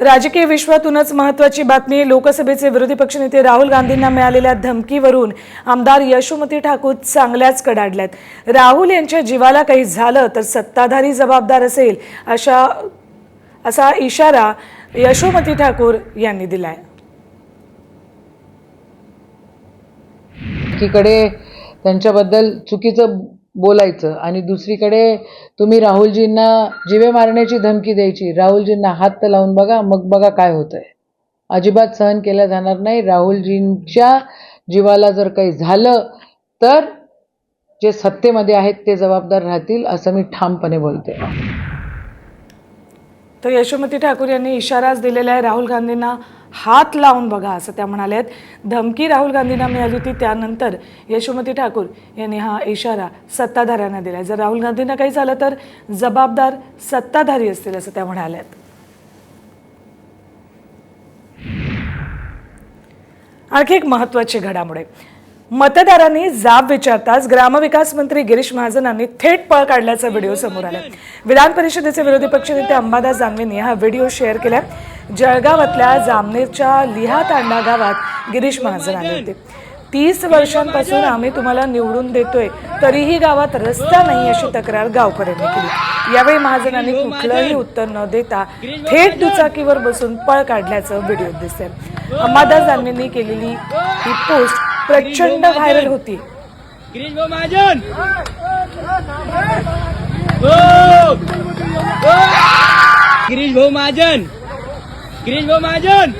राजकीय विश्वातूनच महत्वाची बातमी. लोकसभेचे विरोधी पक्षनेते राहुल गांधींना मिळालेल्या धमकीवरून आमदार यशोमती ठाकूर चांगल्याच कडाडल्यात. राहुल यांच्या जीवाला काही झालं तर सत्ताधारी जबाबदार असेल अशा असा इशारा यशोमती ठाकूर यांनी दिलाय. एकीकडे त्यांच्याबद्दल चुकीचं बोलायचं. आणि दुसरीकडे तुम्ही राहुलजींना जिवे मारण्याची धमकी द्यायची. राहुलजींना हात लावून बघा मग बघा काय होतंय. अजिबात सहन केल्या जाणार नाही. राहुलजींच्या जीवाला जर काही झालं तर जे सत्तेमध्ये आहेत ते जबाबदार राहतील असं मी ठामपणे बोलते. तर यशोमती ठाकूर यांनी इशाराच दिलेला आहे. राहुल गांधींना हात लावून बघा असं त्या म्हणाल्या आहेत धमकी राहुल गांधींना मिळाली होती त्यानंतर यशोमती ठाकूर यांनी हा इशारा सत्ताधाऱ्यांना दिला जर राहुल गांधींना काही झालं तर जबाबदार सत्ताधारी असतील असं त्या म्हणाल्या आहेत आणखी एक महत्त्वाची घडामोड आहे. मतदारांनी जाब विचारताच ग्रामविकास मंत्री गिरीश महाजनांनी थेट पळ काढल्याचा व्हिडिओ समोर आला विधान परिषदेचे विरोधी पक्षनेते अंबादास दानवेंनी हा व्हिडिओ शेअर केला जळगावातल्या जामनेरच्या लिहा तांडा गावात गिरीश महाजन आले होते. तीस वर्षांपासून आम्ही तुम्हाला निवडून देतोय तरीही गावात रस्ता नाही अशी तक्रार गावकऱ्यांनी केली. यावेळी महाजनांनी कुठलंही उत्तर न देता थेट दुचाकीवर बसून पळ काढल्याचं व्हिडिओत दिसतंय. अंबादास दानवेंनी केलेली ही पोस्ट प्रचंड व्हायरल होती. गिरीश भाऊ महाजन हो! हो! गिरीश भाऊ महाजन गिरीश भाऊ महाजन